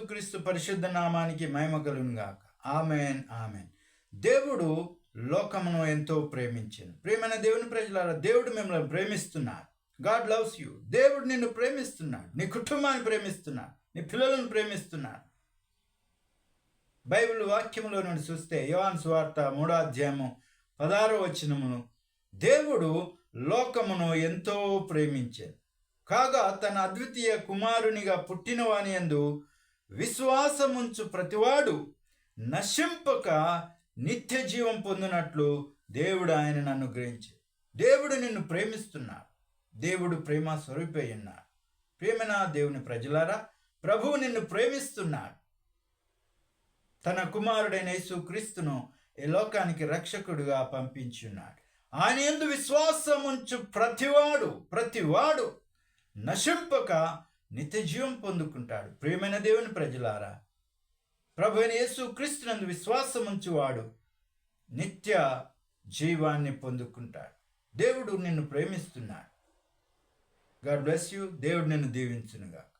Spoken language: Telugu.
యేసుక్రీస్తు పరిశుద్ధ నామానికి మహిమ కలుగునుగాక ఆమెన్ ఆమెన్. దేవుడు లోకమును ఎంతో ప్రేమించాను ప్రేమైన దేవుని ప్రజలారా దేవుడు మిమ్మల్ని ప్రేమిస్తున్నాడు. God loves you. దేవుడు నిన్ను ప్రేమిస్తున్నాడు. నీ కుటుంబాన్ని ప్రేమిస్తున్నాడు. నీ పిల్లలను ప్రేమిస్తున్నాడు. బైబిల్ వాక్యంలో నుండి చూస్తే యోహాన్ సువార్త మూడో అధ్యాయము పదారో వచనమును దేవుడు లోకమును ఎంతో ప్రేమించాడు. కాగా తన అద్వితీయ కుమారునిగా పుట్టినవాని ఎందు విశ్వాసముంచు ప్రతివాడు నశింపక నిత్య జీవం పొందినట్లు దేవుడు ఆయనను అనుగ్రహించి దేవుడు నిన్ను ప్రేమిస్తున్నాడు. దేవుడు ప్రేమ స్వరూపై ఉన్నాడు ప్రేమనా దేవుని ప్రజలారా? ప్రభువు నిన్ను ప్రేమిస్తున్నాడు. తన కుమారుడైన యేసు క్రీస్తును ఈ లోకానికి రక్షకుడుగా పంపించున్నాడు ఆయన ఎందు విశ్వాసముంచు ప్రతివాడు ప్రతివాడు నశింపక నిత్యజీవం పొందుకుంటాడు. ప్రియమైన దేవుని ప్రజలారా ప్రభు యేసు క్రీస్తునందు విశ్వాసముంచువాడు నిత్య జీవాన్ని పొందుకుంటాడు. దేవుడు నిన్ను ప్రేమిస్తున్నాడు. God bless you. దేవుడు నిన్ను దీవించునుగాక.